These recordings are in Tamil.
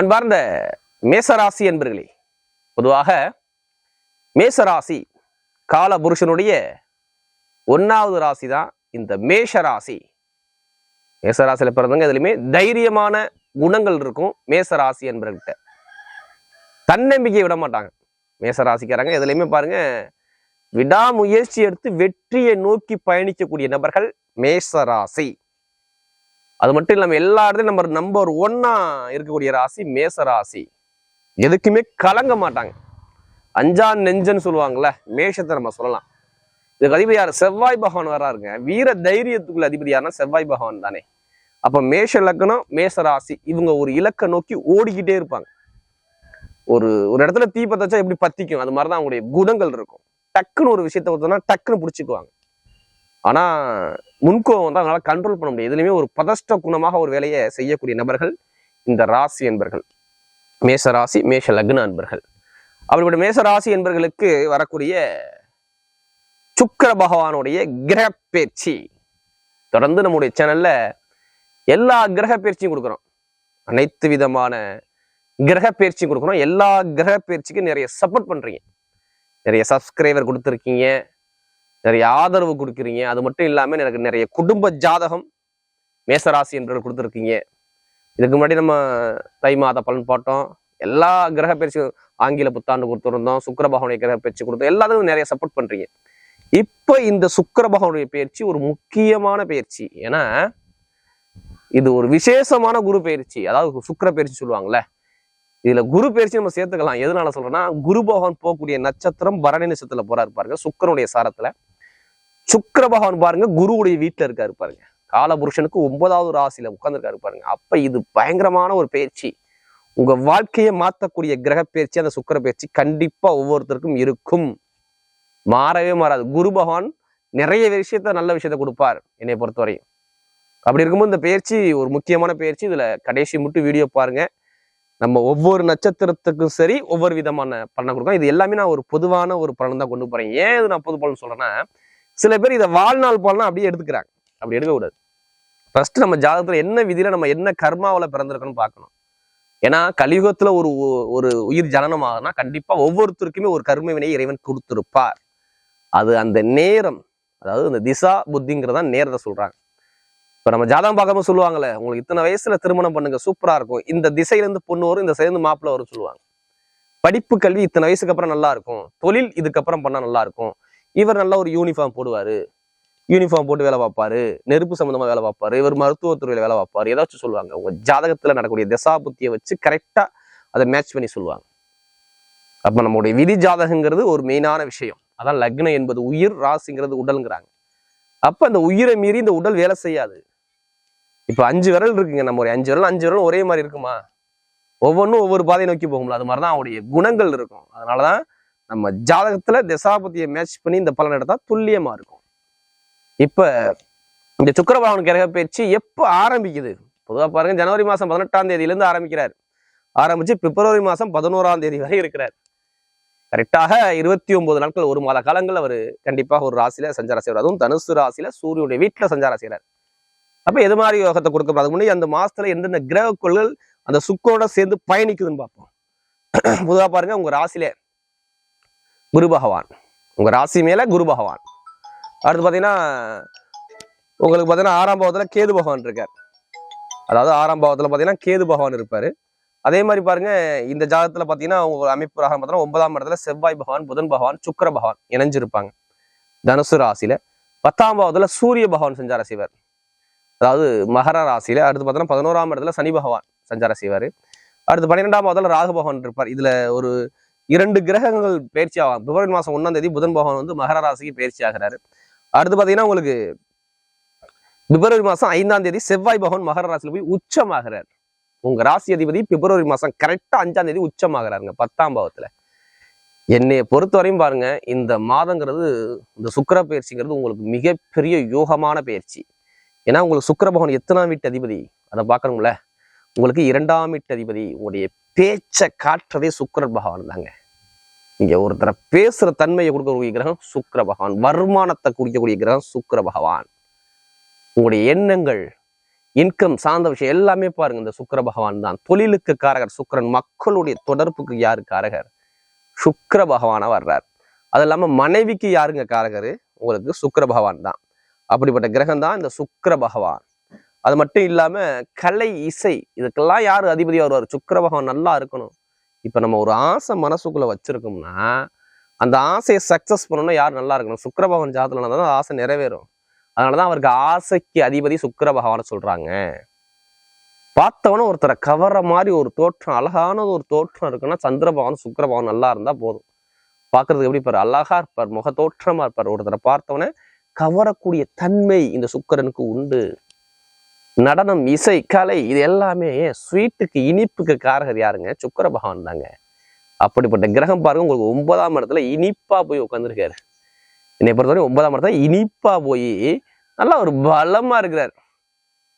அன்பார்ந்த மேசராசி என்பர்களே பொதுவாக மேசராசி கால புருஷனுடைய ஒன்றாவது ராசி தான் இந்த மேஷ ராசி மேசராசியில் பிறந்தவங்க எதுலையுமே தைரியமான குணங்கள் இருக்கும் மேசராசி என்பவர்கிட்ட தன்னம்பிக்கையை விட மாட்டாங்க. மேசராசிக்காரங்க எதுலையுமே பாருங்க விடாமுயற்சி எடுத்து வெற்றியை நோக்கி பயணிக்கக்கூடிய நபர்கள் மேசராசி. அது மட்டும் இல்லாமல் எல்லா இடத்துலயும் நம்பர் நம்பர் ஒன்னா இருக்கக்கூடிய ராசி மேச ராசி. எதுக்குமே கலங்க மாட்டாங்க. அஞ்சான் நெஞ்சன்னு சொல்லுவாங்கல்ல மேஷத்தை நம்ம சொல்லலாம். இதுக்கு அதிபதி யார்? செவ்வாய் பகவான் வராருங்க வீர தைரியத்துக்குள்ள அதிபதி யாருன்னா செவ்வாய் பகவான் தானே. அப்போ மேஷ லக்கணம் மேச ராசி இவங்க ஒரு இலக்கை நோக்கி ஓடிக்கிட்டே இருப்பாங்க. ஒரு ஒரு இடத்துல தீ வச்சா எப்படி பத்திக்கும்? அது மாதிரிதான் அவங்களுடைய குணங்கள் இருக்கும். டக்குன்னு ஒரு விஷயத்த பார்த்தோம்னா டக்குன்னு பிடிச்சிக்குவாங்க. ஆனால் முன்கோவம் தான் அவங்களால கண்ட்ரோல் பண்ண முடியும் எதுலையுமே ஒரு பதஷ்ட குணமாக ஒரு வேலையை செய்யக்கூடிய நபர்கள் இந்த ராசி என்பர்கள். மேஷ ராசி மேஷ லக்ன அன்பர்கள். அப்படிப்பட்ட மேஷ ராசி என்பர்களுக்கு வரக்கூடிய சுக்கிர பகவானுடைய கிரக பயிற்சி தொடர்ந்து நம்முடைய சேனல்ல எல்லா கிரக பயிற்சியும் கொடுக்குறோம். அனைத்து விதமான கிரக பயிற்சியும் கொடுக்குறோம். எல்லா கிரக பயிற்சிக்கும் நிறைய சப்போர்ட் பண்றீங்க. நிறைய சப்ஸ்கிரைபர் கொடுத்துருக்கீங்க. நிறைய ஆதரவு கொடுக்குறீங்க. அது மட்டும் இல்லாமல் எனக்கு நிறைய குடும்ப ஜாதகம் மேசராசி என்பவர்கள் கொடுத்துருக்கீங்க. இதுக்கு முன்னாடி நம்ம தை மாத பலன் போட்டோம் எல்லா கிரக பயிற்சி ஆங்கில புத்தாண்டு கொடுத்துருந்தோம் சுக்கிர பகவானுடைய கிரக பயிற்சி கொடுத்தோம். எல்லாத்துக்கும் நிறைய சப்போர்ட் பண்ணுறீங்க இப்போ இந்த சுக்கிர பகவானுடைய பயிற்சி ஒரு முக்கியமான பயிற்சி. ஏன்னா இது ஒரு விசேஷமான குரு பயிற்சி. அதாவது சுக்கர பயிற்சி சொல்லுவாங்கல்ல. இதுல குரு பயிற்சி நம்ம சேர்த்துக்கலாம். எதனால சொல்றேன்னா குரு பகவான் போகக்கூடிய நட்சத்திரம் பரணி நட்சத்திரத்துல போறாரு பாருங்க. சுக்கரனுடைய சாரத்துல. சுக்கர பகவான் பாருங்க குருவுடைய வீட்டில் இருக்காரு பாருங்க. காலபுருஷனுக்கு ஒன்பதாவது ராசியில உட்கார்ந்துருக்காரு பாருங்க. அப்ப இது பயங்கரமான ஒரு பயிற்சி உங்க வாழ்க்கையை மாற்றக்கூடிய கிரக பயிற்சி அந்த சுக்கர பயிற்சி கண்டிப்பா ஒவ்வொருத்தருக்கும் இருக்கும். மாறவே மாறாது. குரு பகவான் நிறைய விஷயத்த நல்ல விஷயத்த கொடுப்பார் என்னை பொறுத்தவரையும். அப்படி இருக்கும்போது இந்த பயிற்சி ஒரு முக்கியமான பயிற்சி. இதுல கடைசி மட்டும் வீடியோ பாருங்க. நம்ம ஒவ்வொரு நட்சத்திரத்துக்கும் சரி ஒவ்வொரு விதமான பலனை கொடுக்கும் இது எல்லாமே நான் ஒரு பொதுவான ஒரு பலன் தான் கொண்டு போறேன். ஏன் இது நான் பொது பலன் சொல்றேன்னா சில பேர் இதை வாழ்நாள் பலனா அப்படியே எடுத்துக்கிறாங்க. அப்படி எடுக்கக்கூடாது. ஃபர்ஸ்ட் நம்ம ஜாதகத்தில் என்ன விதியில் நம்ம என்ன கர்மாவில் பிறந்திருக்கணும் பார்க்கணும். ஏன்னா கலியுகத்தில் ஒரு ஒரு உயிர் ஜனனம் ஆகுதுன்னா கண்டிப்பாக ஒவ்வொருத்தருக்குமே ஒரு கர்ம வினை இறைவன் கொடுத்துருப்பார். அது அந்த நேரம் அதாவது அந்த திசா புத்திங்கிறதான் நேரத்தை சொல்கிறாங்க இப்போ நம்ம ஜாதகம் பார்க்காம சொல்லுவாங்கல்ல உங்களுக்கு இத்தனை வயசுல திருமணம் பண்ணுங்க சூப்பராக இருக்கும். இந்த திசையிலேருந்து பொண்ணு வரும் இந்த சேர்ந்து மாப்பிள்ள வரும் சொல்லுவாங்க. படிப்பு கல்வி இத்தனை வயசுக்கு அப்புறம் நல்லா இருக்கும். தொழில் இதுக்கப்புறம் பண்ணால் நல்லா இருக்கும். இவர் நல்லா ஒரு யூனிஃபார்ம் போடுவாரு. யூனிஃபார்ம் போட்டு வேலை பார்ப்பாரு. நெருப்பு சம்மந்தமாக வேலை பார்ப்பாரு. இவர் மருத்துவத்துறையில் வேலை பார்ப்பாரு. ஏதாச்சும் சொல்லுவாங்க. உங்கள் ஜாதகத்துல நடக்கக்கூடிய திசா புத்தியை வச்சு கரெக்டாக அதை மேட்ச் பண்ணி சொல்லுவாங்க. அப்போ நம்மளுடைய விதி ஜாதகங்கிறது ஒரு மெயினான விஷயம். அதான் லக்னம் என்பது உயிர் ராசிங்கிறது உடல்ங்கிறாங்க. அப்போ அந்த உயிரை மீறி இந்த உடல் வேலை செய்யாது. இப்போ அஞ்சு விரல் இருக்குங்க நம்ம ஒரு அஞ்சு விரல் அஞ்சு விரல் ஒரே மாதிரி இருக்குமா? ஒவ்வொன்றும் ஒவ்வொரு பாதையை நோக்கி போகும்ல. அது மாதிரி தான் அவருடைய குணங்கள் இருக்கும். அதனாலதான் நம்ம ஜாதகத்துல திசாபதியை மேட்ச் பண்ணி இந்த பலன் எடுத்தா துல்லியமா இருக்கும். இப்ப இந்த சுக்கரபாவன் கிரக பயிற்சி எப்போ ஆரம்பிக்குது? பொதுவா பாருங்க ஜனவரி மாசம் பதினெட்டாம் தேதியிலேருந்து ஆரம்பிக்கிறார். ஆரம்பிச்சு பிப்ரவரி மாசம் பதினோராம் தேதி வரை இருக்கிறார். கரெக்டாக இருபத்தி ஒன்பது நாட்கள் ஒரு மாத காலங்கள் அவர் கண்டிப்பாக ஒரு ராசியில சஞ்சாரம் செய்வார். அதுவும் தனுசு ராசியில சூரியனுடைய வீட்டில் சஞ்சாரம் செய்கிறார். அப்ப எது மாதிரி யோகத்தை கொடுக்க அதுக்கு முன்னாடி அந்த மாசத்துல எந்தெந்த கிரக கோள்கள் அந்த சுக்கரோட சேர்ந்து பயணிக்குதுன்னு பார்ப்போம். பொதுவா பாருங்க உங்க ராசியில குரு பகவான். உங்கள் ராசி மேலே குரு பகவான். அடுத்து பார்த்தீங்கன்னா உங்களுக்கு பார்த்தீங்கன்னா ஆறாம் பாவத்தில் கேது பகவான் இருக்கார். அதாவது ஆறாம் பாவத்தில் பார்த்தீங்கன்னா கேது பகவான் இருப்பார். அதே மாதிரி பாருங்க இந்த ஜாதகத்தில் பார்த்தீங்கன்னா உங்க அமைப்பு ராகம் பார்த்தீங்கன்னா ஒன்பதாம் இடத்துல செவ்வாய் பகவான் புதன் பகவான் சுக்கர பகவான் இணைஞ்சிருப்பாங்க. தனுசு ராசியில் பத்தாம் பாவத்தில் சூரிய பகவான் சஞ்சார செய்வார். அதாவது மகர ராசியில் அடுத்து பார்த்தோன்னா பதினோராம் இடத்துல சனி பகவான் சஞ்சார செய்வார். அடுத்து பன்னிரெண்டாம் பாவத்தில் ராகு பகவான் இருப்பார். இதில் ஒரு இரண்டு கிரகங்கள் பயிற்சி ஆகும் பிப்ரவரி மாதம் ஒன்றாம் தேதி புதன் பகவான் வந்து மகர ராசிக்கு பயிற்சி ஆகிறாரு. அடுத்து பாத்தீங்கன்னா உங்களுக்கு பிப்ரவரி மாசம் ஐந்தாம் தேதி செவ்வாய் பகவான் மகர ராசியில் போய் உச்சமாகிறார். உங்க ராசி அதிபதி பிப்ரவரி மாசம் கரெக்டா அஞ்சாம் தேதி உச்சமாகிறாருங்க பத்தாம் பாவத்தில். என்னைய பொறுத்தவரையும் பாருங்க இந்த மாதங்கிறது இந்த சுக்கிர பயிற்சிங்கிறது உங்களுக்கு மிகப்பெரிய யோகமான பயிற்சி. ஏன்னா உங்களுக்கு சுக்கிர பகவான் எத்தனாம் வீட்டு அதிபதி? அதை பார்க்கணும்ல? உங்களுக்கு இரண்டாம் வீட்டதிபதி உங்களுடைய பேச்சை காட்டுறதே சுக்கிர பகவான் தாங்க. நீங்க ஒருத்தரை பேசுற தன்மையை கொடுக்கக்கூடிய கிரகம் சுக்கர பகவான் வருமானத்தை குறிக்கக்கூடிய கிரகம் சுக்கர பகவான். உங்களுடைய எண்ணங்கள் இன்கம் சார்ந்த விஷயம் எல்லாமே பாருங்க இந்த சுக்கர பகவான் தான். தொழிலுக்கு காரகர் சுக்கிரன் மக்களுடைய தொடர்புக்கு யாரு காரகர்? சுக்கர பகவானா வர்றார். அது இல்லாம மனைவிக்கு யாருங்க காரகர்? உங்களுக்கு சுக்கர பகவான் தான். அப்படிப்பட்ட கிரகம் தான் இந்த சுக்கர பகவான். அது மட்டும் இல்லாமல் கலை இசை இதுக்கெல்லாம் யார் அதிபதி வருவார்? சுக்கிர பகவான் நல்லா இருக்கணும். இப்போ நம்ம ஒரு ஆசை மனசுக்குள்ளே வச்சுருக்கோம்னா அந்த ஆசையை சக்ஸஸ் பண்ணணும்னா யார் நல்லா இருக்கணும்? சுக்கிர பகவான் ஜாதத்துல தான் ஆசை நிறைவேறும். அதனாலதான் அவருக்கு ஆசைக்கு அதிபதி சுக்கிர பகவானை சொல்றாங்க. பார்த்தவன ஒருத்தரை கவர மாதிரி ஒரு தோற்றம் அழகான ஒரு தோற்றம் இருக்குன்னா சந்திர பகவான் பகவான் நல்லா இருந்தால் போதும். பார்க்கிறதுக்கு எப்படி இருப்பார்? அழகா இருப்பார் முக தோற்றமாக இருப்பார். ஒருத்தரை பார்த்தவொன்னே கவரக்கூடிய தன்மை இந்த சுக்கிரனுக்கு உண்டு. நடனம் இசை கலை இது எல்லாமே ஸ்வீட்டுக்கு இனிப்புக்கு காரகர் யாருங்க? சுக்கர பகவான் தாங்க. அப்படிப்பட்ட கிரகம் பாருங்க உங்களுக்கு ஒன்பதாம் இடத்துல இனிப்பா போய் உட்காந்துருக்காரு என்னை பொறுத்தவரை ஒன்பதாம் இடத்துல இனிப்பா போய் நல்லா ஒரு பலமா இருக்கிறார்.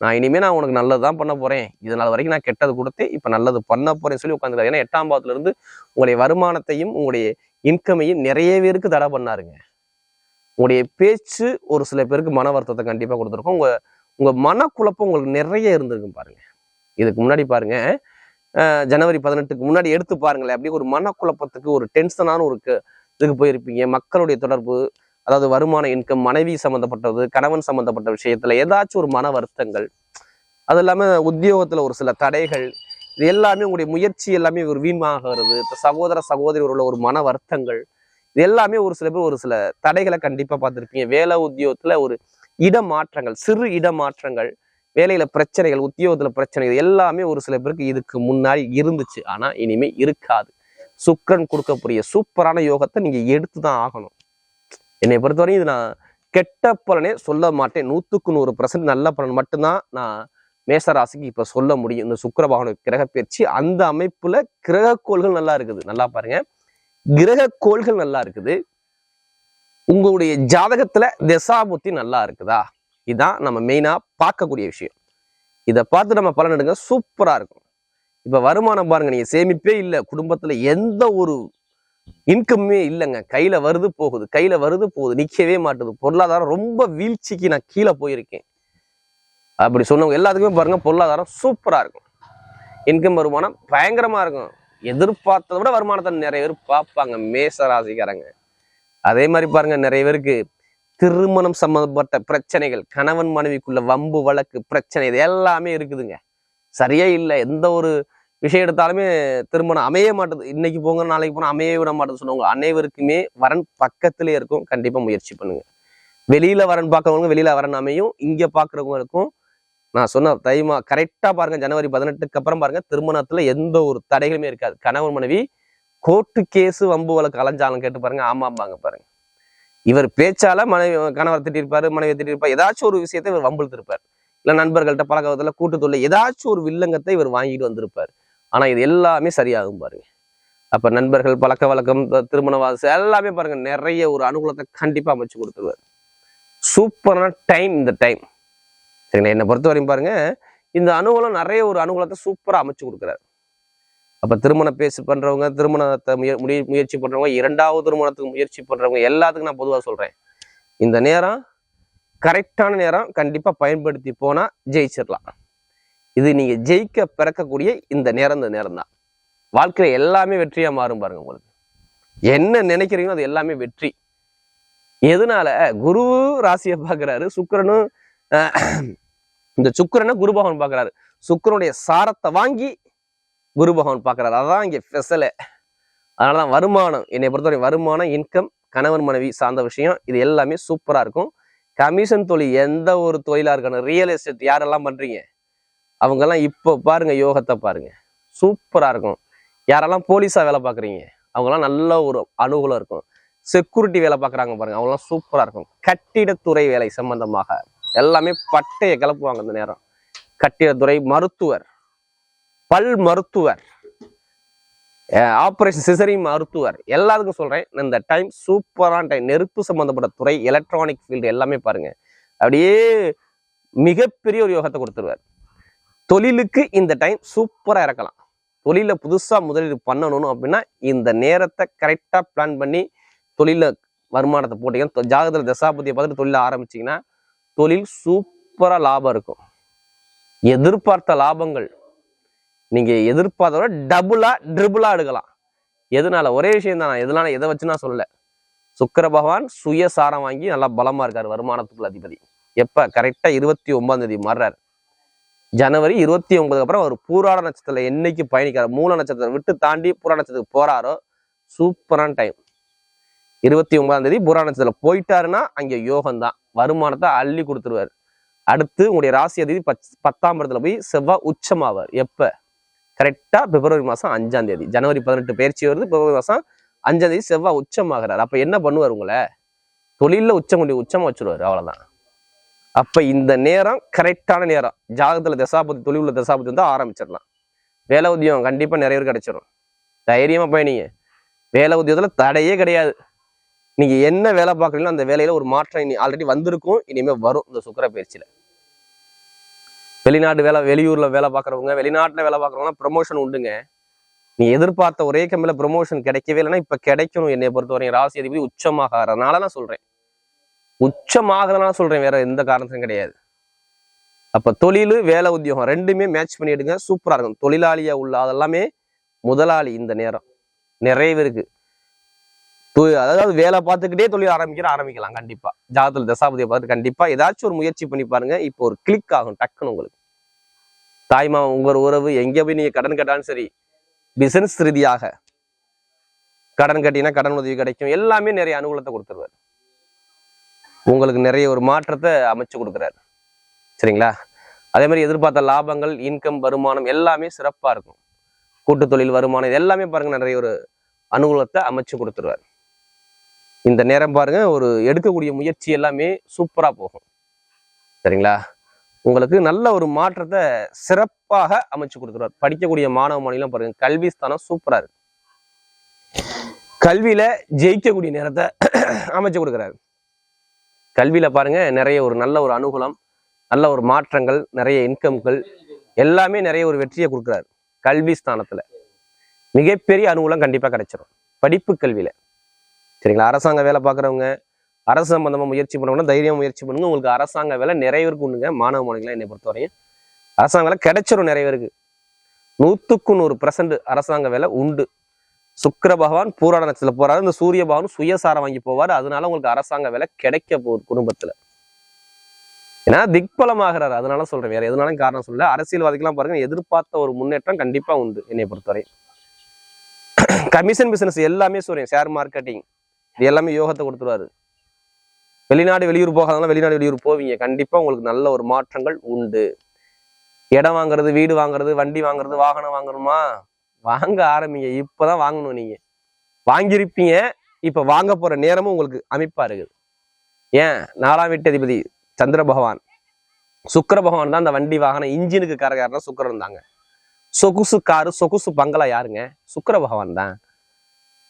நான் இனிமே நான் உனக்கு நல்லது தான் பண்ண போறேன். இதனால் வரைக்கும் நான் கெட்டது கொடுத்து இப்போ நல்லது பண்ண போறேன்னு சொல்லி உட்காந்துருக்காரு ஏன்னா எட்டாம் பாவத்துலேருந்து உங்களுடைய வருமானத்தையும் உங்களுடைய இன்கமையும் நிறைய பேருக்கு தடை பண்ணாருங்க. உங்களுடைய பேச்சு ஒரு சில பேருக்கு மன வருத்தத்தை கண்டிப்பாக கொடுத்துருக்கோம். உங்கள் உங்கள் மனக்குழப்பம் உங்களுக்கு நிறைய இருந்திருக்கும் பாருங்க. இதுக்கு முன்னாடி பாருங்க ஜனவரி பதினெட்டுக்கு முன்னாடி எடுத்து பாருங்களேன். அப்படியே ஒரு மனக்குழப்பத்துக்கு ஒரு டென்ஷனான ஒரு க- இதுக்கு போயிருப்பீங்க. மக்களுடைய தொடர்பு அதாவது வருமான இன்கம் மனைவி சம்மந்தப்பட்டது கணவன் சம்மந்தப்பட்ட விஷயத்தில் ஏதாச்சும் ஒரு மன வருத்தங்கள். அது இல்லாமல் உத்தியோகத்தில் ஒரு சில தடைகள். இது எல்லாமே உங்களுடைய முயற்சி எல்லாமே ஒரு வீணாகிறது. இப்போ சகோதர சகோதரி உள்ள ஒரு மன வருத்தங்கள். இது எல்லாமே ஒரு சில பேர் ஒரு சில தடைகளை கண்டிப்பாக பார்த்துருப்பீங்க. வேலை உத்தியோகத்தில் ஒரு இடமாற்றங்கள் சிறு இடமாற்றங்கள் வேலையில பிரச்சனைகள் உத்தியோகத்துல பிரச்சனைகள் எல்லாமே ஒரு சில பேருக்கு இதுக்கு முன்னாடி இருந்துச்சு. ஆனா இனிமே இருக்காது. சுக்கரன் கொடுக்கக்கூடிய சூப்பரான யோகத்தை நீங்க எடுத்து தான் ஆகணும். என்னை பொறுத்தவரையும் இது நான் கெட்ட பலனே சொல்ல மாட்டேன். நூத்துக்கு நூறு பர்சன்ட் நல்ல பலன் மட்டும்தான் நான் மேசராசிக்கு இப்போ இப்ப சொல்ல முடியும். இந்த சுக்கிர பகவான கிரக பயிற்சி அந்த அமைப்புல கிரக கோள்கள் நல்லா இருக்குது. நல்லா பாருங்க. கிரக கோள்கள் நல்லா இருக்குது. உங்களுடைய ஜாதகத்துல திசாபுத்தி நல்லா இருக்குதா? இதுதான் நம்ம மெயினா பார்க்கக்கூடிய விஷயம். இதை பார்த்து நம்ம பலன் எடுங்க சூப்பரா இருக்கும். இப்ப வருமானம் பாருங்க நீங்க சேமிப்பே இல்லை. குடும்பத்துல எந்த ஒரு இன்கம்மே இல்லைங்க. கையில வருது போகுது. கையில வருது போகுது. நிக்கவே மாட்டுது. பொருளாதாரம் ரொம்ப வீழ்ச்சிக்கு நான் கீழே போயிருக்கேன். அப்படி சொன்னவங்க எல்லாத்துக்குமே பாருங்க பொருளாதாரம் சூப்பரா இருக்கும். இன்கம் வருமானம் பயங்கரமா இருக்கும். எதிர்பார்த்ததை விட வருமானத்தை நிறைய பேர் பார்ப்பாங்க மேச ராசிக்காரங்க அதே மாதிரி பாருங்க நிறைய பேருக்கு திருமணம் சம்பந்தப்பட்ட பிரச்சனைகள் கணவன் மனைவிக்குள்ள வம்பு வழக்கு பிரச்சனை இது எல்லாமே இருக்குதுங்க. சரியே இல்லை. எந்த ஒரு விஷயம் எடுத்தாலுமே திருமணம் அமைய மாட்டுது. இன்னைக்கு போங்க நாளைக்கு போனால் அமைய விட மாட்டேன்னு சொன்னவங்க அனைவருக்குமே வரன் பக்கத்திலே இருக்கும். கண்டிப்பாக முயற்சி பண்ணுங்க. வெளியில வரன் பார்க்கறவங்க வெளியில வரன் அமையும். இங்கே பார்க்குறவங்களுக்கும் நான் சொன்ன தைமா கரெக்டாக பாருங்க ஜனவரி பதினெட்டுக்கு அப்புறம் பாருங்க திருமணத்தில் எந்த ஒரு தடைகளுமே இருக்காது. கணவன் மனைவி கோர்ட்டு கேஸு வம்பு வழக்கு அலைஞ்சாலும் கேட்டு பாருங்க ஆமாம்பாங்க பாருங்க. இவர் பேச்சால மனைவி கணவர் திட்டிருப்பாரு மனைவி திட்டிருப்பார் ஏதாச்சும் ஒரு விஷயத்தை இவர் வம்பிழுத்திருப்பார். இல்ல நண்பர்கள்ட்ட பழக்கத்துல கூட்டு ஏதாச்சும் ஒரு வில்லங்கத்தை இவர் வாங்கிட்டு வந்திருப்பார். ஆனா இது எல்லாமே சரியாகும் பாருங்க. அப்ப நண்பர்கள் பழக்க வழக்கம் திருமண வாசம் எல்லாமே பாருங்க நிறைய ஒரு அனுகூலத்தை கண்டிப்பா அமைச்சு கொடுத்துருவார். சூப்பரான டைம் இந்த டைம். சரிங்களா? என்னை பொறுத்த வரையும் பாருங்க இந்த அனுகூலம் நிறைய ஒரு அனுகூலத்தை சூப்பரா அமைச்சு கொடுக்குறாரு. அப்ப திருமண பேசி பண்றவங்க திருமணத்தை முய முடி முயற்சி பண்றவங்க இரண்டாவது திருமணத்துக்கு முயற்சி பண்றவங்க எல்லாத்துக்கும் நான் பொதுவாக சொல்றேன். இந்த நேரம் கரெக்டான நேரம் கண்டிப்பா பயன்படுத்தி போனால் ஜெயிச்சிடலாம் இது நீங்க ஜெயிக்க பிறக்கக்கூடிய இந்த நேரம் இந்த நேரம் தான். வாழ்க்கையில எல்லாமே வெற்றியாக மாறும் பாருங்க உங்களுக்கு. என்ன நினைக்கிறீங்களோ அது எல்லாமே வெற்றி. எதனால? குரு ராசியை பார்க்கறாரு சுக்கிரனும் இந்த சுக்கரனை குரு பகவான் பார்க்குறாரு. சுக்கிரனுடைய சாரத்தை வாங்கி குரு பகவான் பார்க்குறாரு. அதான் இங்கே ஸ்பெஷலு அதனாலதான் வருமானம் என்னை பொறுத்தவரை வருமானம் இன்கம் கணவன் மனைவி சார்ந்த விஷயம் இது எல்லாமே சூப்பராக இருக்கும். கமிஷன் தொழில் எந்த ஒரு தொழிலாக இருக்கணும் ரியல் எஸ்டேட் யாரெல்லாம் பண்ணுறீங்க அவங்கெல்லாம் இப்போ பாருங்கள் யோகத்தை பாருங்கள் சூப்பராக இருக்கும். யாரெல்லாம் போலீஸாக வேலை பார்க்குறீங்க? அவங்கெல்லாம் நல்ல ஒரு அனுகூலம் இருக்கும். செக்யூரிட்டி வேலை பார்க்குறாங்க பாருங்கள் அவங்களாம் சூப்பராக இருக்கும். கட்டிடத்துறை வேலை சம்பந்தமாக எல்லாமே பட்டையை கிளப்புவாங்க இந்த நேரம். கட்டிடத்துறை மருத்துவர் பல் மருத்துவர். ஆப்ரேஷன் சிசரி மருத்துவர். எல்லாத்துக்கும் சொல்றேன் இந்த டைம் சூப்பரான டைம் நெருப்பு சம்பந்தப்பட்ட துறை எலக்ட்ரானிக் ஃபீல்டு எல்லாமே பாருங்க. அப்படியே மிகப்பெரிய ஒரு யோகத்தை கொடுத்துருவார். தொழிலுக்கு இந்த டைம் சூப்பராக இறக்கலாம். தொழிலில் புதுசாக முதலீடு பண்ணணும் அப்படின்னா இந்த நேரத்தை கரெக்டாக பிளான் பண்ணி தொழில வருமானத்தை போட்டீங்கன்னா ஜாதகத்தில் தசாபதியை பார்த்துட்டு தொழில ஆரம்பிச்சீங்கன்னா தொழில் சூப்பராக லாபம் இருக்கும். எதிர்பார்த்த லாபங்கள் நீங்கள் எதிர்பார்த்த விட ட்ரிபிளாக எடுக்கலாம். எதனால? ஒரே விஷயம் தான் நான் எதனால? எதை வச்சு நான் சொல்லலை. சுக்கர பகவான் சுயசாரம் வாங்கி நல்லா பலமாக இருக்கார் வருமானத்துக்குள்ள அதிபதி. எப்போ? கரெக்டாக இருபத்தி ஒன்பதாம் தேதி ஜனவரி இருபத்தி ஒன்பதுக்கு அப்புறம் அவர் பூராட நட்சத்திரத்தில் என்னைக்கு பயணிக்கிறார்? மூல நட்சத்திரம் விட்டு தாண்டி பூரா நட்சத்திரத்துக்கு போறாரோ? சூப்பரான டைம் இருபத்தி ஒன்பதாம் தேதி பூரா நட்சத்திரத்தில் போயிட்டாருன்னா அங்கே யோகம் தான் வருமானத்தை அள்ளி கொடுத்துருவாரு. அடுத்து உங்களுடைய ராசி அதிபதி பச் பத்தாம் இடத்துல போய் செவ்வாய் உச்சமாவார். எப்போ? கரெக்டாக பிப்ரவரி மாதம் அஞ்சாம் தேதி. ஜனவரி பதினெட்டு பயிற்சி வருது பிப்ரவரி மாதம் அஞ்சாம் தேதி செவ்வாய் உச்சமாகிறார். அப்போ என்ன பண்ணுவார் உங்களை? தொழிலில் உச்சம் கொண்டு உச்சமாக வச்சுருவார் அவ்வளோதான் அப்போ இந்த நேரம் கரெக்டான நேரம். ஜாதகத்தில் தசாபதி தொழில் உள்ள தசாபதி வந்து ஆரம்பிச்சிடலாம். வேலை உத்தியோகம் கண்டிப்பாக நிறைய பேர் கிடைச்சிடும் தைரியமாக பயணிங்க. வேலை உத்தியோகத்துல தடையே கிடையாது. நீங்கள் என்ன வேலை பார்க்குறீங்களோ அந்த வேலையில் ஒரு மாற்றம் இனி ஆல்ரெடி வந்திருக்கும். இனிமேல் வரும் இந்த சுக்கர பயிற்சியில். வெளிநாட்டு வேலை வெளியூர்ல வேலை பார்க்குறவங்க வெளிநாட்டுல வேலை பார்க்குறவங்க ப்ரொமோஷன் உண்டுங்க. நீ எதிர்பார்த்த ஒரே கம்மியில ப்ரொமோஷன் கிடைக்கவே இல்லைன்னா இப்போ கிடைக்கணும் என்னை பொறுத்தவரையும் ராசி அதிபதி உச்சமாகறதுனால நான் சொல்றேன். உச்சமாகறதுனால சொல்றேன் வேற எந்த காரணத்தையும் கிடையாது. அப்போ தொழில் வேலை உத்தியோகம் ரெண்டுமே மேட்ச் பண்ணி எடுங்க சூப்பரா இருக்கும். தொழிலாளியாக உள்ள அதெல்லாமே முதலாளி இந்த நேரம். நிறைய பேருக்கு. அதாவது வேலை பார்த்துக்கிட்டே தொழில் ஆரம்பிக்கிற ஆரம்பிக்கலாம். கண்டிப்பா. ஜாதகத்துல தசாபதியை பார்த்து கண்டிப்பா ஏதாச்சும் ஒரு முயற்சி பண்ணி பாருங்க. இப்போ ஒரு கிளிக் ஆகும் டக்குன்னு உங்களுக்கு. தாய்மா உங்க உறவு எங்க போய் நீங்க கடன் கேட்டாலும் சரி பிசினஸ் ரீதியாக கடன் கட்டினா கடன் உதவி கிடைக்கும். எல்லாமே நிறைய அனுகூலத்தை கொடுத்துருவார். உங்களுக்கு நிறைய ஒரு மாற்றத்தை அமைச்சு கொடுக்குறாரு. சரிங்களா? அதே மாதிரி எதிர்பார்த்த லாபங்கள் இன்கம் வருமானம் எல்லாமே சிறப்பா இருக்கும். கூட்டு தொழில் வருமானம் இது எல்லாமே பாருங்க நிறைய ஒரு அனுகூலத்தை அமைச்சு கொடுத்துருவார். இந்த நேரம் பாருங்க ஒரு எடுக்கக்கூடிய முயற்சி எல்லாமே சூப்பரா போகும். சரிங்களா? உங்களுக்கு நல்ல ஒரு மாற்றத்தை சிறப்பாக அமைச்சு கொடுத்துருவார். படிக்கக்கூடிய மாணவ மாநிலம் பாருங்க கல்வி ஸ்தானம் சூப்பரா இருக்கு. கல்வியில ஜெயிக்கக்கூடிய நேரத்தை அமைச்சு கொடுக்குறாரு. கல்வியில பாருங்க நிறைய ஒரு நல்ல ஒரு அனுகூலம் நல்ல ஒரு மாற்றங்கள் நிறைய இன்கம்கள் எல்லாமே நிறைய ஒரு வெற்றியை கொடுக்குறாரு. கல்வி ஸ்தானத்துல. மிகப்பெரிய அனுகூலம் கண்டிப்பா கிடைச்சிரும். படிப்பு கல்வியில. சரிங்களா? அரசாங்க வேலை பார்க்குறவங்க அரசு சம்பந்தமாக முயற்சி பண்ணுறவங்க தைரியம் முயற்சி பண்ணுங்க. உங்களுக்கு அரசாங்க வேலை நிறைய பேருக்கு உண்டுங்க. மாணவ மாணவிகளை என்னை பொறுத்தவரையும். அரசாங்க வேலை கிடைச்சிரும் நிறைய பேருக்கு நூத்துக்கு நூறு பர்சன்ட் அரசாங்க வேலை உண்டு. சுக்கிர பகவான் பூராட நட்சத்திரத்துல போறாரு. இந்த சூரிய பகவான் சுயசாரம் வாங்கி போவார். அதனால உங்களுக்கு அரசாங்க வேலை கிடைக்க போகுது குடும்பத்துல. ஏன்னா திக்பலமாகிறார். அதனால சொல்றேன். வேற எதுனாலும் காரணம் சொல்ல அரசியல்வாதிகள்லாம் பாருங்க எதிர்பார்த்த ஒரு முன்னேற்றம் கண்டிப்பா உண்டு என்னை பொறுத்தவரை கமிஷன் பிசினஸ் எல்லாமே சொல்றேன். ஷேர் மார்க்கெட்டிங் இது எல்லாமே யோகத்தை கொடுத்துருவாரு. வெளிநாடு வெளியூர் போகாதனால வெளிநாடு வெளியூர் போவீங்க. கண்டிப்பாக உங்களுக்கு நல்ல ஒரு மாற்றங்கள் உண்டு. இடம் வாங்குறது வீடு வாங்குறது வண்டி வாங்குறது வாகனம் வாங்கணுமா? வாங்க ஆரம்பிங்க. இப்போதான் வாங்கணும் நீங்க. வாங்கியிருப்பீங்க. இப்போ வாங்க போற நேரமும் உங்களுக்கு அமைப்பா இருக்குது. ஏன்? நாலாம் வீட்டு அதிபதி சந்திர பகவான். சுக்கர பகவான் தான் அந்த வண்டி வாகனம் இன்ஜினுக்கு காரகாரனா சுக்கிரன் தாங்க. சொகுசு காரு சொகுசு பங்களா யாருங்க? சுக்கர பகவான் தான்.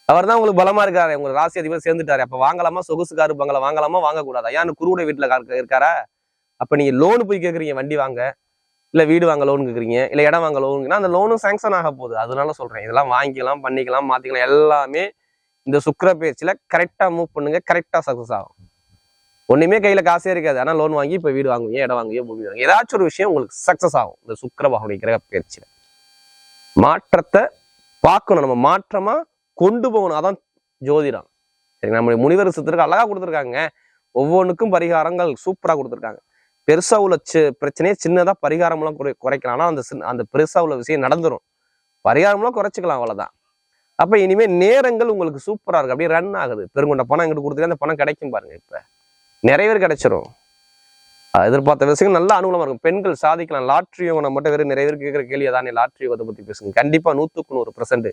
அவர் தான் உங்களுக்கு பலமா இருக்காரு. உங்களுக்கு ராசி அதிபர் சேர்ந்துட்டாரு. அப்ப வாங்கலாமா? சொகுசு காரு பங்களா வாங்கலாமா? வாங்கக்கூடாதா? ஏன் குருவுடைய வீட்டுல இருக்காரா? அப்ப நீங்க லோன் போய் கேக்குறீங்க. வண்டி வாங்க. இல்ல வீடு வாங்க லோன் கேக்குறீங்க. இல்ல இடம் வாங்க லோனுங்கன்னா அந்த லோனும் சாங்ஷன் ஆக போகுது. அதனால சொல்றேன். இதெல்லாம் வாங்கிக்கலாம் பண்ணிக்கலாம் மாத்திக்கலாம். எல்லாமே இந்த சுக்கிர பேச்சுல கரெக்டா மூவ் பண்ணுங்க. கரெக்டா சக்சஸ் ஆகும். ஒண்ணுமே கையில காசே இருக்காது. ஆனா லோன் வாங்கி இப்ப வீடு வாங்குவீங்க இடம் வாங்குவீங்க பூமி வாங்குவீங்க. ஏதாச்சும் ஒரு விஷயம் உங்களுக்கு சக்சஸ் ஆகும். இந்த சுக்கிர பகவானுடைய கிரக பயிற்சியில மாற்றத்தை பார்க்கணும். நம்ம மாற்றமா கொண்டு போகணும். அதான் ஜோதிடம். சரி நம்முடைய முனிவர் சித்தருக்கு அழகா கொடுத்துருக்காங்க. ஒவ்வொன்றுக்கும் பரிகாரங்கள் சூப்பராக கொடுத்துருக்காங்க. பெருசா உள்ள சி- பிரச்சனையே சின்னதாக பரிகாரம்லாம் குறை குறைக்கலாம். ஆனால் அந்த சின்ன- அந்த பெருசா உள்ள விஷயம் நடந்துரும். பரிகாரம்லாம் குறைச்சிக்கலாம் அவ்வளோதான் அப்போ இனிமேல் நேரங்கள் உங்களுக்கு சூப்பராக இருக்கு அப்படியே ரன் ஆகுது. பெருங்கொண்ட பணம் எங்கிட்ட கொடுத்துட்டு அந்த பணம் கிடைக்கும் பாருங்க இப்போ. நிறைய பேர் கிடைச்சிரும். எதிர்பார்த்த விஷயங்கள் நல்ல அனுகூலமாக இருக்கும். பெண்கள் சாதிக்கலாம். லாட்ரி யோகம் மட்டும் வெறும் நிறைய பேர் கேட்குற கேள்வி தானே லாட்ரி யோகத்தை பத்தி பேசுங்க. கண்டிப்பாக நூற்றுக்கு நூறு பெர்சன்ட்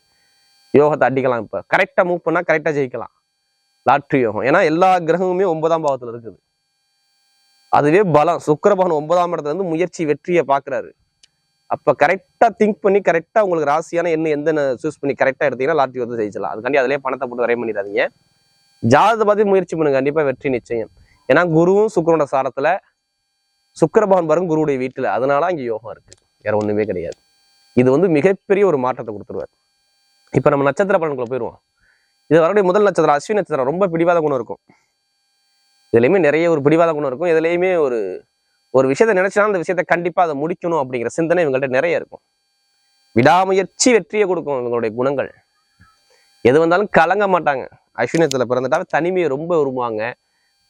யோகத்தை அடிக்கலாம் இப்போ. கரெக்டா மூவ் பண்ணா கரெக்டாக ஜெயிக்கலாம். லாட்ரி யோகம். ஏன்னா எல்லா கிரகமுமே ஒன்பதாம் பாவத்துல இருக்குது. அதுவே பலம். சுக்கரபவன் ஒன்பதாம் இடத்துல இருந்து முயற்சி வெற்றியை பார்க்குறாரு அப்ப கரெக்டா திங்க் பண்ணி கரெக்டா உங்களுக்கு ராசியான என்ன எந்த சூஸ் பண்ணி கரெக்டாக எடுத்தீங்கன்னா லாட்ரி வந்து ஜெயிச்சலாம் அதுக்காண்டி அதிலே பணத்தை போட்டு வரைய பண்ணிடாதீங்க. ஜாதகத்தை பார்த்து முயற்சி பண்ணுங்க. கண்டிப்பா வெற்றி நிச்சயம். ஏன்னா குருவும் சுக்கரோட சாரத்துல சுக்கரபவன் பாருங்க குருவுடைய வீட்டுல. அதனால அங்கே யோகம் இருக்கு. வேற ஒண்ணுமே கிடையாது. இது வந்து மிகப்பெரிய ஒரு மாற்றத்தை கொடுத்துருவார். இப்ப நம்ம நட்சத்திர பலன்களை போயிடுவோம் இது வரக்கூடிய முதல் நட்சத்திரம் அஸ்வினி நட்சத்திரம் ரொம்ப பிடிவாத குணம் இருக்கும். இதுலயுமே நிறைய ஒரு பிடிவாத குணம் இருக்கும். இதுலயுமே ஒரு ஒரு விஷயத்தை நினைச்சா அந்த விஷயத்தை கண்டிப்பா அதை முடிக்கணும் அப்படிங்கிற சிந்தனை இவங்கள்ட்ட நிறைய இருக்கும். விடாமுயற்சி வெற்றியை கொடுக்கும் இவங்களுடைய குணங்கள். எது வந்தாலும் கலங்க மாட்டாங்க. அஸ்வினத்துல பிறந்துட்டா தனிமையை ரொம்ப விரும்புவாங்க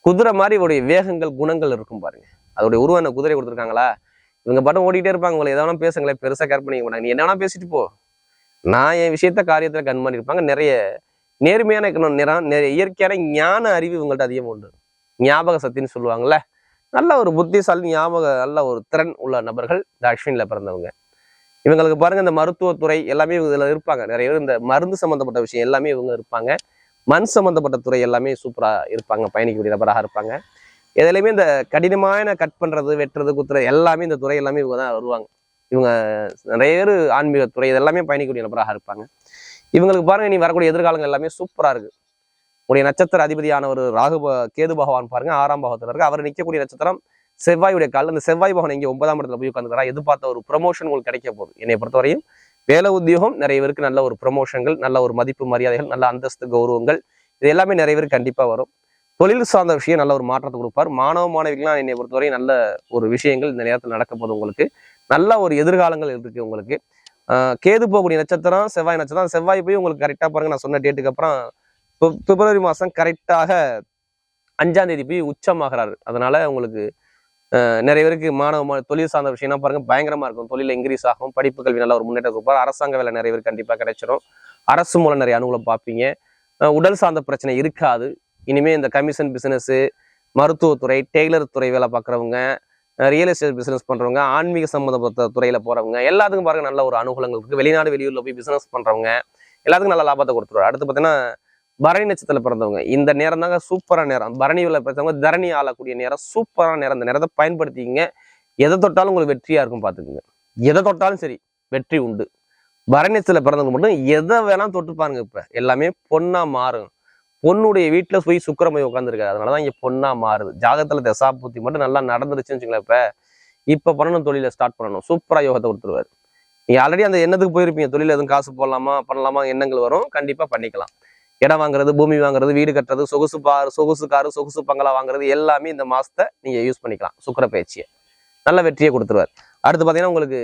குதிரை மாதிரி இவருடைய வேகங்கள் குணங்கள் இருக்கும் பாருங்க. அதோடைய உருவான குதிரை கொடுத்துருக்காங்களா? இவங்க பாட்டும் ஓடிட்டே இருப்பாங்க உங்களை எதாவது பேசுங்களேன். பெருசா கேர் பண்ணிக்க மாட்டாங்க. நீ என்ன வேணா பேசிட்டு போ. நான் என் விஷயத்த காரியத்துல கண் இருப்பாங்க நிறைய நேர்மையான இருக்கணும் நிறம் நிறைய இயற்கையான ஞான அறிவு இவங்கள்ட்ட அதிகம் உண்டு. ஞாபக சக்தின்னு சொல்லுவாங்கல்ல? நல்ல ஒரு புத்திசாலி ஞாபக நல்ல ஒரு திறன் உள்ள நபர்கள் இந்த அஸ்வினில் பிறந்தவங்க. இவங்களுக்கு பாருங்க இந்த மருத்துவத்துறை எல்லாமே இவங்க இதுல இருப்பாங்க. நிறைய பேர் இந்த மருந்து சம்மந்தப்பட்ட விஷயம் எல்லாமே இவங்க இருப்பாங்க. மண் சம்மந்தப்பட்ட துறை எல்லாமே சூப்பரா இருப்பாங்க. பயணிக்கக்கூடிய நபராக இருப்பாங்க. எதுலையுமே இந்த கடினமான கட் பண்றது வெட்டுறது குத்துறது எல்லாமே இந்த துறை எல்லாமே இவங்க தான் வருவாங்க. இவங்க நிறைய பேர் ஆன்மீக துறை இதெல்லாமே பயணிக்கக்கூடிய நபராக இருப்பாங்க. இவங்களுக்கு பாருங்க நீ வரக்கூடிய எதிர்காலங்கள் எல்லாமே சூப்பரா இருக்கு. உடைய நட்சத்திர அதிபதியானவர் ராகு கேது பகவான் பாருங்க ஆறாம் பாகத்தில் இருக்கு அவர் நிற்கக்கூடிய நட்சத்திரம் செவ்வாயுடைய கால் அந்த செவ்வாய் பகவான் இங்கே ஒன்பதாம் இடத்துல போய் உட்காந்துக்கிறா எதிர்பார்த்த ஒரு ப்ரமோஷன் உங்களுக்கு கிடைக்க போகுது. என்னை பொறுத்தவரையும் வேலை உத்தியோகம் நிறைய பேருக்கு நல்ல ஒரு ப்ரமோஷன்கள் நல்ல ஒரு மதிப்பு மரியாதைகள் நல்ல அந்தஸ்து கௌரவங்கள் இது எல்லாமே நிறைய பேருக்கு கண்டிப்பா வரும். தொழில் சார்ந்த விஷயம் நல்ல ஒரு மாற்றத்தை கொடுப்பார். மாணவ மாணவிகள்லாம் என்னை பொறுத்தவரை நல்ல ஒரு விஷயங்கள் இந்த நேரத்தில் நடக்க போது உங்களுக்கு. நல்ல ஒரு எதிர்காலங்கள் இருக்கு உங்களுக்கு. கேது போகக்கூடிய நட்சத்திரம் செவ்வாய் நட்சத்திரம். செவ்வாய் போய் உங்களுக்கு கரெக்டாக பாருங்க. நான் சொன்ன டேட்டுக்கு அப்புறம் பிப்ரவரி மாதம் கரெக்டாக அஞ்சாம் தேதி போய் உச்சமாகிறாரு. அதனால உங்களுக்கு நிறைய பேருக்கு மாணவ தொழில் சார்ந்த விஷயம்னா பாருங்க. பயங்கரமா இருக்கும். தொழில் இன்க்ரீஸ் ஆகும். படிப்பு கல்வி நல்ல ஒரு முன்னேற்றம் கொடுப்பார் அரசாங்க வேலை நிறைய பேர் கண்டிப்பாக கிடைச்சிடும் அரசு மூலம் நிறைய அனுகூலம் பார்ப்பீங்க. உடல் சார்ந்த பிரச்சனை இருக்காது. இனிமே இந்த கமிஷன் பிசினஸ் மருத்துவத்துறை டெய்லர் துறை வேலை பார்க்குறவங்க ரியல் எஸ்டேட் பிஸ்னஸ் பண்ணுறவங்க ஆன்மீக சம்மந்தப்பட்ட துறையில் போகிறவங்க எல்லாத்துக்கும் பாருங்க நல்ல ஒரு அனுகூலங்கள் இருக்குது வெளிநாடு வெளியூரில் போய் பிஸ்னஸ் பண்ணுறவங்க எல்லாத்துக்கும் நல்ல லாபத்தை கொடுத்துருவாரு. அடுத்து பார்த்தீங்கன்னா பரணி நட்சத்திரத்தில் பிறந்தவங்க. இந்த நேரம் தாங்க சூப்பரான நேரம். பரணியில் பிறந்தவங்க தரணி ஆளக்கூடிய நேரம். சூப்பரான நேரம். இந்த நேரத்தை பயன்படுத்திக்கிங்க. எதை தொட்டாலும் உங்களுக்கு வெற்றியாக இருக்கும் பார்த்துக்குங்க எதை தொட்டாலும் சரி வெற்றி உண்டு. பரணியத்துல பிறந்தவங்க மட்டும் எதை வேணாலும் தொட்டு பாருங்க இப்போ. எல்லாமே பொண்ணாக மாறும். பொண்ணுடைய வீட்டில் போய் சுக்கிரமை உட்காந்துருக்காரு அதனாலதான் இங்கே பொண்ணா மாறுது. ஜாதகத்துல தசாபூர்த்தி மட்டும் நல்லா நடந்துருச்சுன்னு வச்சுங்களேன் இப்ப. இப்ப பண்ணணும் தொழிலை ஸ்டார்ட் பண்ணணும். சூப்பரா யோகத்தை கொடுத்துருவாரு. நீங்க ஆல்ரெடி அந்த எண்ணத்துக்கு போயிருப்பீங்க. தொழில் எதுவும் காசு போடலாமா பண்ணலாமா எண்ணங்கள் வரும். கண்டிப்பா பண்ணிக்கலாம். இடம் வாங்குறது பூமி வாங்குறது வீடு கட்டுறது சொகுசு பார் சொகுசு காரு சொகுசு பங்களா வாங்குறது எல்லாமே இந்த மாசத்தை நீங்க யூஸ் பண்ணிக்கலாம். சுக்கர பயிற்சியை. நல்ல வெற்றியை கொடுத்துருவார். அடுத்து பாத்தீங்கன்னா உங்களுக்கு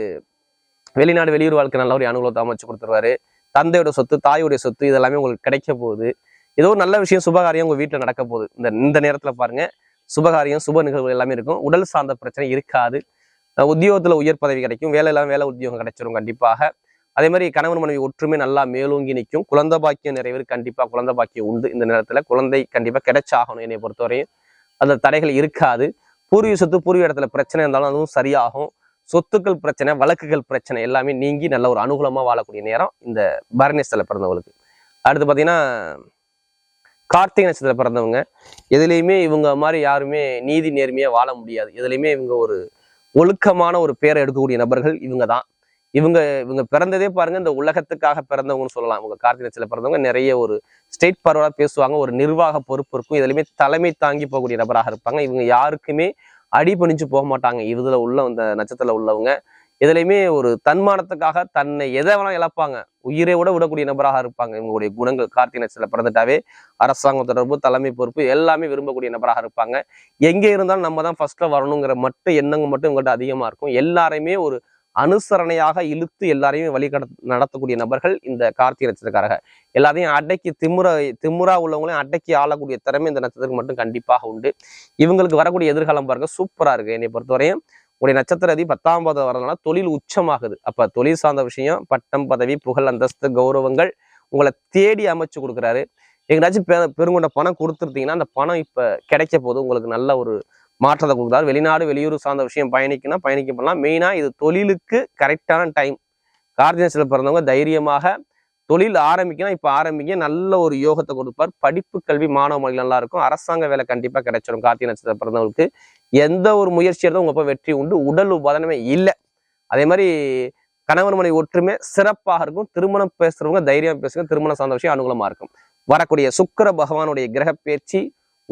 வெளிநாடு வெளியூர் வாழ்க்கை நல்ல ஒரு அனுகூலத்தை அமைச்சு கொடுத்துருவாரு. தந்தையோட சொத்து தாயோடைய சொத்து இதெல்லாமே உங்களுக்கு கிடைக்க போகுது. ஏதோ ஒரு நல்ல விஷயம் சுபகாரியம் உங்கள் வீட்டில் நடக்க போகுது. இந்த இந்த நேரத்தில் பாருங்க. சுபகாரியம் சுப நிகழ்வுகள் எல்லாமே இருக்கும். உடல் சார்ந்த பிரச்சனை இருக்காது. உத்தியோகத்தில் உயர் பதவி கிடைக்கும். வேலை இல்லாமல் வேலை உத்தியோகம் கிடைச்சிரும் கண்டிப்பாக. அதே மாதிரி கணவன் மனைவி ஒற்றுமை நல்லா மேலோங்கி நிற்கும். குழந்தை பாக்கியம் நிறைவேறு கண்டிப்பாக குழந்தை பாக்கியம் உண்டு இந்த நேரத்தில். குழந்தை கண்டிப்பாக கிடைச்சாகணும் என்னை பொறுத்தவரையும். அந்த தடைகள் இருக்காது. பூர்வீக சொத்து பூர்வீக இடத்துல பிரச்சனை இருந்தாலும் அதுவும் சரியாகும். சொத்துக்கள் பிரச்சனை வழக்குகள் பிரச்சனை எல்லாமே நீங்கி நல்ல ஒரு அனுகூலமாக வாழக்கூடிய நேரம் இந்த பரணிஸ்தில் பிறந்தவங்களுக்கு. அடுத்து பார்த்தீங்கன்னா கார்த்திகை நட்சத்திரத்தில் பிறந்தவங்க. எதுலேயுமே இவங்க மாதிரி யாருமே நீதி நேர்மையாக வாழ முடியாது. எதுலேயுமே இவங்க ஒரு ஒழுக்கமான ஒரு பேரை எடுக்கக்கூடிய நபர்கள் இவங்க தான். இவங்க இவங்க பிறந்ததே பாருங்க இந்த உலகத்துக்காக பிறந்தவங்கன்னு சொல்லலாம். இவங்க கார்த்திகை நட்சத்திரத்தில் பிறந்தவங்க நிறைய ஒரு ஸ்டேட் பரவலாக பேசுவாங்க. ஒரு நிர்வாக பொறுப்பு இருக்கும். எதுலையுமே தலைமை தாங்கி போகக்கூடிய நபராக இருப்பாங்க. இவங்க யாருக்குமே அடிபணிஞ்சு போக மாட்டாங்க. இதுல உள்ள அந்த நட்சத்திரத்தில் உள்ளவங்க. எதுலையுமே ஒரு தன்மானத்துக்காக தன்னை எதை வேணாலும் இழப்பாங்க. உயிரை விட விடக்கூடிய நபராக இருப்பாங்க. இவங்களுடைய குணங்கள் கார்த்திகை நட்சத்திரத்துல பிறந்துட்டாவே அரசாங்க தொடர்பு தலைமை பொறுப்பு எல்லாமே விரும்பக்கூடிய நபராக இருப்பாங்க. எங்கே இருந்தாலும் நம்ம தான் ஃபர்ஸ்ட்ல வரணுங்கிற மட்டும் எண்ணங்கள் மட்டும் இவங்கள்ட்ட அதிகமாக இருக்கும். எல்லாரையுமே ஒரு அனுசரணையாக இழுத்து எல்லாரையுமே வழி நடத்தக்கூடிய நபர்கள் இந்த கார்த்திகை நட்சத்திரக்காரங்க எல்லாரையும் அடக்கி திமுற திமுறா உள்ளவங்களையும் அடக்கி ஆளக்கூடிய திறமை இந்த நட்சத்திரத்துக்கு மட்டும் கண்டிப்பாக உண்டு. இவங்களுக்கு வரக்கூடிய எதிர்காலம் பாருங்க சூப்பராக இருக்கு. என்னை பொறுத்தவரையும் உடைய நட்சத்திர அதி பத்தாம் பாதம் வரதுனால தொழில் உச்சமாகுது. அப்ப தொழில் சார்ந்த விஷயம் பட்டம் பதவி புகழ் அந்தஸ்து கௌரவங்கள் உங்களை தேடி அமைச்சு கொடுக்குறாரு. எங்கேயாச்சும் பெ பெருங்கொண்ட பணம் கொடுத்துருந்தீங்கன்னா அந்த பணம் இப்போ கிடைக்க போது உங்களுக்கு நல்ல ஒரு மாற்றத்தை கொடுக்குறாரு. வெளிநாடு வெளியூர் சார்ந்த விஷயம் பயணிக்கணும் பயணிக்க பண்ணலாம் மெயினாக இது தொழிலுக்கு கரெக்டான டைம் கார்ஜினஸில் பிறந்தவங்க தைரியமாக தொழில் ஆரம்பிக்கணும். இப்போ ஆரம்பிக்க நல்ல ஒரு யோகத்தை கொடுப்பார். படிப்பு கல்வி மாணவ மொழி நல்லா இருக்கும் அரசாங்க வேலை கண்டிப்பாக கிடைச்சிடும் கார்த்திகை நட்சத்திர பிறந்தவங்களுக்கு. எந்த ஒரு முயற்சி எடுத்தும் உங்க வெற்றி உண்டு. உடல் உபாதனமே இல்லை. அதே மாதிரி கணவன் மனை ஒற்றுமை சிறப்பாக இருக்கும். திருமணம் பேசுறவங்க தைரியம் பேசுங்க. திருமணம் சார்ந்த விஷயம் அனுகூலமாக இருக்கும். வரக்கூடிய சுக்கிர பகவானுடைய கிரக பயிற்சி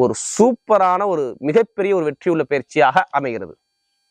ஒரு சூப்பரான ஒரு மிகப்பெரிய ஒரு வெற்றி உள்ள பயிற்சியாக அமைகிறது.